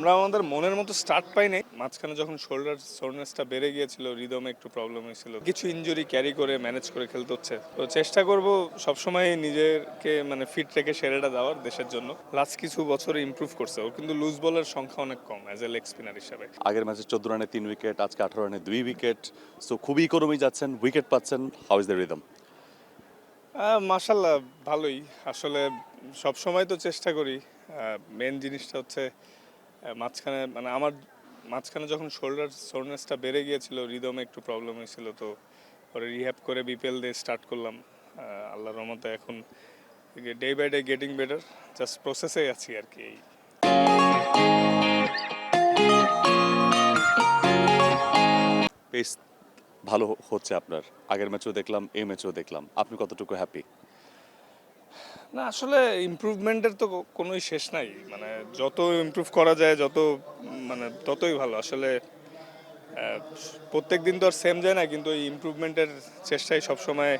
আমরা আমাদের মনের মতো স্টার্ট পাইনি মাঝখানে যখন শোল্ডার সোরনেসটা বেড়ে গিয়েছিল রিদমে একটু প্রবলেম হয়েছিল। কিছু ইনজুরি ক্যারি করে ম্যানেজ করে খেলতে হচ্ছে। তো চেষ্টা করব সবসময় নিজেকে মানে ফিট রেখে সেরেটা দেওয়ার দেশের জন্য। লাস্ট কিছু বছরে ইমপ্রুভ করছে ওর কিন্তু লুজ বলের সংখ্যা অনেক কম অ্যাজ এ লেগ স্পিনার হিসাবে। আগের ম্যাচে চোদ্দ রানে তিন উইকেট আজকে আঠারো রানে দুই উইকেট সো খুবই ইকোনমি যাচ্ছেন উইকেট পাচ্ছেন। হাউ ইজ দ্য রিদম মাসাল্লাহ ভালোই। আসলে সব সময় তো চেষ্টা করি। মেন জিনিসটা হচ্ছে মাঝখানে মানে আমার মাঝখানে যখন শোল্ডার সোরনেসটা বেড়ে গিয়েছিল রিদমে একটু প্রবলেম হয়েছিল, তো পরে রিহ্যাব করে বিপিএল দিয়ে স্টার্ট করলাম। আল্লাহর রহমতে এখন day by day getting better just প্রসেসে আছি আর কি এই। ভালো হচ্ছে আপনার। আগের ম্যাচও দেখলাম, এই ম্যাচও দেখলাম। আপনি কতটুকু হ্যাপি না, আসলে ইমপ্রুভমেন্টের তো কোনোই শেষ নাই। মানে যত ইমপ্রুভ করা যায়, যত মানে ততই ভালো। আসলে প্রত্যেক দিন তো আর সেম যায় না, কিন্তু এই ইমপ্রুভমেন্টের চেষ্টাই সবসময়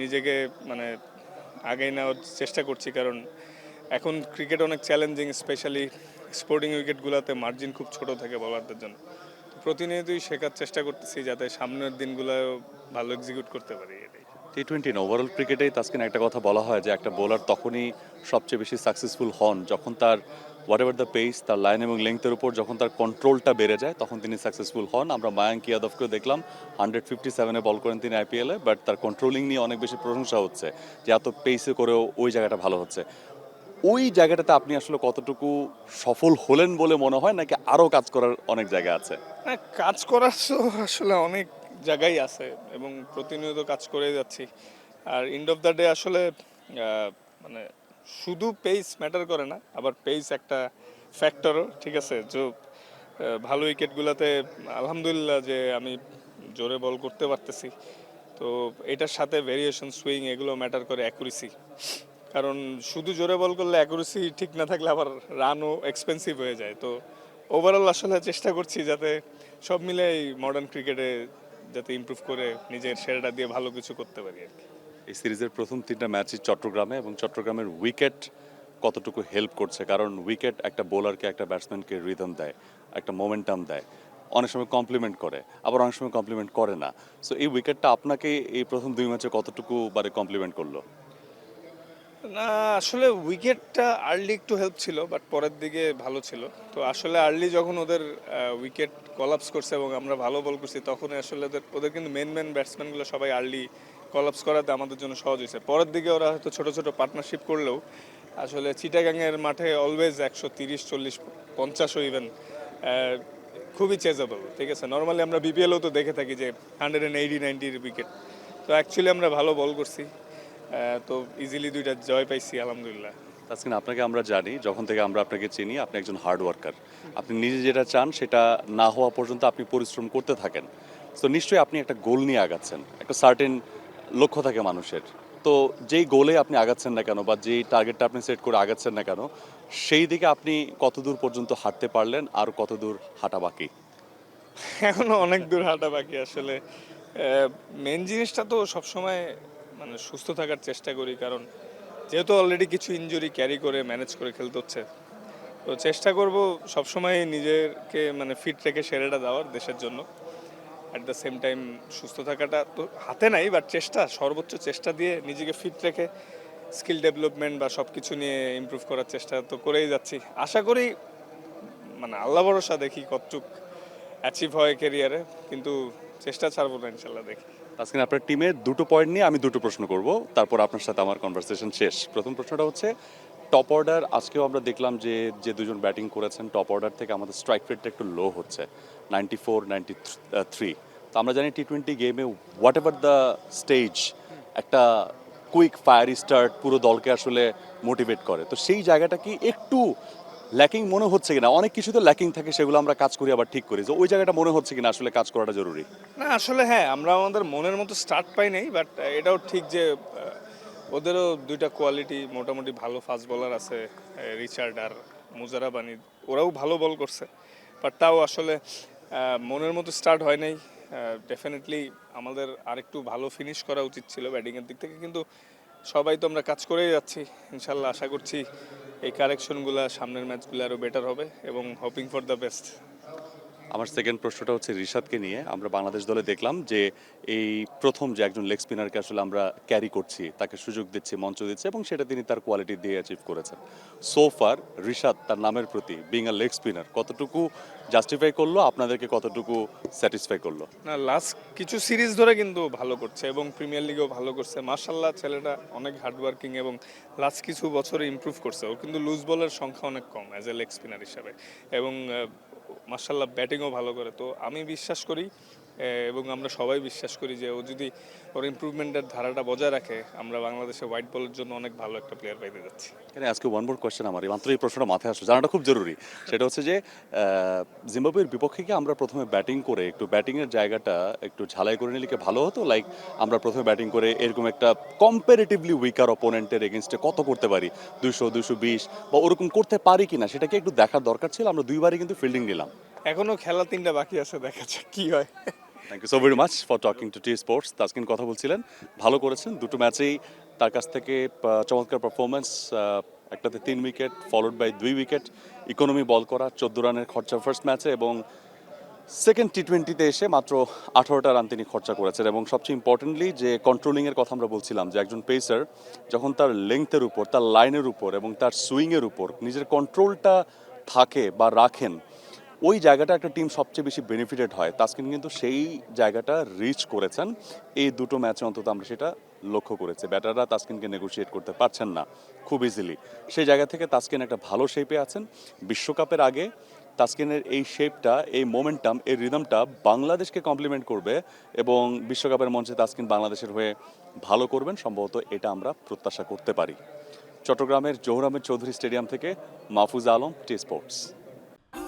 নিজেকে মানে আগেই নেওয়ার চেষ্টা করছি। কারণ, এখন ক্রিকেট অনেক চ্যালেঞ্জিং স্পেশালি স্পোর্টিং উইকেটগুলোতে মার্জিন খুব ছোট থাকে বলারদের জন্য। প্রতিনিয়তই শেখার চেষ্টা করতেছি, যাতে সামনের দিনগুলো ভালো এক্সিকিউট করতে পারি। এটাই টি টোয়েন্টি না ওভারঅল ক্রিকেটেই তাস্কিন একটা কথা বলা হয় যে একটা বোলার তখনই সবচেয়ে বেশি সাকসেসফুল হন যখন তার হোয়াট এভার দ্য পেস তার লাইন এবং লেংথের উপর যখন তার কন্ট্রোলটা বেড়ে যায়, তখন তিনি সাকসেসফুল হন। আমরা মায়াঙ্ক ইয়াদবকেও দেখলাম হান্ড্রেড ফিফটি সেভেনে বল করেন তিনি আইপিএলে বাট তার কন্ট্রোলিং নিয়ে অনেক বেশি প্রশংসা হচ্ছে যে এত পেসে করেও ওই জায়গাটা ভালো হচ্ছে। ওই জায়গাটাতে আপনি আসলে কতটুকু সফল হলেন বলে মনে হয়, নাকি আরও কাজ করার অনেক জায়গা আছে? কাজ করার আসলে অনেক জায়গায় আছে এবং প্রতিনিয়ত কাজ করে যাচ্ছি। আর এন্ড অফ দ্য ডে আসলে মানে শুধু পেস ম্যাটার করে না, আবার পেস একটা ফ্যাক্টরও ঠিক আছে? যে ভালো উইকেটগুলোতে আলহামদুলিল্লাহ যে আমি জোরে বল করতে পারতেছি। তো এটার সাথে ভেরিয়েশন সুইং এগুলো ম্যাটার করে অ্যাকুরেসি কারণ শুধু জোরে বল করলে অ্যাকুরেসি ঠিক না থাকলে আবার রানও এক্সপেন্সিভ হয়ে যায়। তো ওভারঅল আসলে চেষ্টা করছি যাতে সব মিলে মডার্ন ক্রিকেটে যাতে ইমপ্রুভ করে নিজের সেরাটা দিয়ে ভালো কিছু করতে পারি আর কি। এই সিরিজের প্রথম তিনটা ম্যাচই চট্টগ্রামে এবং চট্টগ্রামের উইকেট কতটুকু হেল্প করছে? কারণ উইকেট একটা বোলারকে একটা ব্যাটসম্যানকে রিদম দেয়, একটা মোমেন্টাম দেয়। অনেক সময় কমপ্লিমেন্ট করে, আবার অনেক সময় কমপ্লিমেন্ট করে না। সো এই উইকেটটা আপনাকে এই প্রথম দুই ম্যাচে কতটুকু বারে কমপ্লিমেন্ট করল? না, আসলে উইকেটটা আর্লি একটু হেল্প ছিল বাট পরের দিকে ভালো ছিল। তো আসলে আর্লি যখন ওদের উইকেট কলাপস করছে এবং আমরা ভালো বল করছি তখন আসলে ওদের ওদের কিন্তু মেন মেন ব্যাটসম্যানগুলো সবাই আর্লি কলাপস করাতে আমাদের জন্য সহজ হয়েছে। পরের দিকে ওরা হয়তো ছোট ছোট পার্টনারশিপ করলেও আসলে চিটাগাংয়ের মাঠে অলওয়েজ একশো তিরিশ, চল্লিশ পঞ্চাশও ইভেন খুবই চেজেবল ঠিক আছে? নর্মালি আমরা বিপিএলও তো দেখে থাকি যে হান্ড্রেড অ্যান্ড এইটি নাইনটির উইকেট তো অ্যাকচুয়ালি আমরা ভালো বল করছি। তো ইজিলি দুইটা জয় পাইছি আলহামদুলিল্লাহ। তাছাড়া আপনাকে আমরা জানি যখন থেকে আমরা আপনাকে চিনি আপনি একজন হার্ড ওয়ার্কার আপনি নিজে যেটা চান সেটা না হওয়া পর্যন্ত আপনি পরিশ্রম করতে থাকেন। তো নিশ্চয়ই আপনি একটা গোল নিয়ে আগাচ্ছেন একটা সার্টেন লক্ষ্য থাকে মানুষের। তো যেই গোলে আপনি আগাচ্ছেন না কেন বা যেই টার্গেটটা আপনি সেট করে আগাচ্ছেন না কেন সেই দিকে আপনি কতদূর পর্যন্ত হাঁটতে পারলেন আর কতদূর হাঁটা বাকি? এখনও অনেক দূর হাঁটা বাকি আসলে। মেন জিনিসটা তো সবসময় মানে সুস্থ থাকার চেষ্টা করি, কারণ যেহেতু অলরেডি কিছু ইনজুরি ক্যারি করে ম্যানেজ করে খেলতে হচ্ছে, তো চেষ্টা করব সবসময় নিজেকে মানে ফিট রেখে সেরেটা দেওয়ার দেশের জন্য। অ্যাট দ্য সেম টাইম সুস্থ থাকাটা তো হাতে নাই বাট চেষ্টা, সর্বোচ্চ চেষ্টা দিয়ে নিজেকে ফিট রেখে স্কিল ডেভেলপমেন্ট বা সব কিছু নিয়ে ইমপ্রুভ করার চেষ্টা তো করেই যাচ্ছি। আশা করি মানে আল্লাহ ভরসা দেখি কতটুক অ্যাচিভ হয় ক্যারিয়ারে কিন্তু চেষ্টা ছাড়বো না ইনশাল্লাহ দেখি। আজকে আপনার টিমে দুটো পয়েন্ট নিয়ে আমি দুটো প্রশ্ন করব। তারপর আপনার সাথে আমার কনভারসেশন শেষ। প্রথম প্রশ্নটা হচ্ছে টপ অর্ডার আজকেও আমরা দেখলাম যে যে দুজন ব্যাটিং করেছেন টপ অর্ডার থেকে আমাদের স্ট্রাইক রেটটা একটু লো হচ্ছে নাইনটি ফোর নাইনটি থ্রি তো আমরা জানি টি টোয়েন্টি গেমে হোয়াট এভার দ্য স্টেজ একটা কুইক ফায়ার স্টার্ট পুরো দলকে আসলে মোটিভেট করে। তো সেই জায়গাটা কি একটু ল্যাকিং মনে হচ্ছে কিনা? অনেক কিছুতে ল্যাকিং থাকে, সেগুলো আমরা কাজ করি, আবার ঠিক করি। যে ওই জায়গাটা মনে হচ্ছে কিনা আসলে কাজ করাটা জরুরি? না, আসলে হ্যাঁ আমরা আমাদের মনের মতো স্টার্ট পাই নাই বাট এটাও ঠিক যে ওদেরও দুইটা কোয়ালিটি মোটামুটি ভালো ফাস্ট বলার আছে রিচার্ড আর মুজারা বানি ওরাও ভালো বল করছে বাট তাও আসলে মনের মতো স্টার্ট হয় নাই। ডেফিনেটলি আমাদের আরেকটু ভালো ফিনিশ করা উচিত ছিল ব্যাটিংয়ের দিক থেকে, কিন্তু সবাই তো আমরা কাজ করেই যাচ্ছি, ইনশাল্লাহ আশা করছি এই কারেকশনগুলো সামনের ম্যাচগুলো আরও বেটার হবে এবং হোপিং ফর দ্য বেস্ট আমার সেকেন্ড প্রশ্নটা হচ্ছে রিশাদকে নিয়ে। আমরা বাংলাদেশ দলে দেখলাম যে এই প্রথম যে একজন লেগ স্পিনারকে আসলে আমরা ক্যারি করছি, তাকে সুযোগ দিচ্ছি, মঞ্চ দিচ্ছি এবং সেটা তিনি তার কোয়ালিটি দিয়ে অ্যাচিভ করেছেন। সো ফার রিশাদ তার নামের প্রতি বিং আ লেগ স্পিনার কতটুকু জাস্টিফাই করল, আপনাদেরকে কতটুকু স্যাটিসফাই করল? না লাস্ট কিছু সিরিজ ধরে কিন্তু ভালো করছে এবং প্রিমিয়ার লিগেও ভালো করছে। মার্শাল্লাহ ছেলেটা অনেক হার্ডওয়ার্কিং এবং লাস্ট কিছু বছরে ইমপ্রুভ করছে। ওর কিন্তু লুজ বলের সংখ্যা অনেক কম অ্যাজ এ লেগ স্পিনার হিসাবে। এবং মার্শাল্লাহ ব্যাটিংও ভালো করে। তো আমি বিশ্বাস করি এবং আমরা সবাই বিশ্বাস করি যে ও যদি ওর ইমপ্রুভমেন্টের ধারাটা বজায় রাখে আমরা বাংলাদেশে হোয়াইট বলের জন্য অনেক ভালো একটা প্লেয়ার পাইতে যাচ্ছি। আজকে ওয়ান মোর কোয়েশ্চেন আমার এই মাত্র এই প্রশ্নটা মাথায় আসলো। জানাটা খুব জরুরি। সেটা হচ্ছে যে জিম্বাবুয়ের বিপক্ষে কি আমরা প্রথমে ব্যাটিং করে একটু ব্যাটিংয়ের জায়গাটা একটু ঝালাই করে নিলে কি ভালো হতো? লাইক আমরা প্রথমে ব্যাটিং করে এরকম একটা কম্পারেটিভলি উইকার অপোনেন্টের এগেনস্টে কত করতে পারি? দুশো দুশো বিশ বা ওরকম করতে পারি কি কিনা সেটাকে একটু দেখার দরকার ছিল। আমরা দুইবারই কিন্তু ফিল্ডিং নিলাম। এখনও খেলা তিনটা বাকি আছে দেখা যাক কি হয়। Thank you so very much for talking to T Sports Taskin কথা বলছিলেন, ভালো করেছেন। দুটো ম্যাচেই তার কাছ থেকে চমৎকার পারফরমেন্স একটাতে তিন উইকেট ফলোড বাই দুই উইকেট ইকোনমি বল করা, চোদ্দ রানের খরচা ফার্স্ট ম্যাচে এবং সেকেন্ড টি টোয়েন্টিতে এসে মাত্র আঠারোটা রান তিনি খরচা করেছেন এবং সবচেয়ে ইম্পর্টেন্টলি যে কন্ট্রোলিংয়ের কথা আমরা বলছিলাম, যে একজন পেসার যখন তার লেংথের উপর, তার লাইনের উপর এবং তার সুইংয়ের উপর নিজের কন্ট্রোলটা থাকে বা রাখেন ওই জায়গাটা একটা টিম সবচেয়ে বেশি বেনিফিটেড হয়। তাসকিন কিন্তু সেই জায়গাটা রিচ করেছেন। এই দুটো ম্যাচে অন্তত আমরা সেটা লক্ষ্য করেছি। ব্যাটাররা তাসকিনকে নেগোশিয়েট করতে পারছেন না খুব ইজিলি সেই জায়গা থেকে তাসকিন একটা ভালো শেপে আছেন। বিশ্বকাপের আগে তাসকিনের এই শেপটা এই মোমেন্টাম এই রিদমটা বাংলাদেশকে কমপ্লিমেন্ট করবে এবং বিশ্বকাপের মঞ্চে তাসকিন বাংলাদেশের হয়ে ভালো করবেন। সম্ভবত এটা আমরা প্রত্যাশা করতে পারি। চট্টগ্রামের জোহরামের চৌধুরী স্টেডিয়াম থেকে Mahfuz Alam T Sports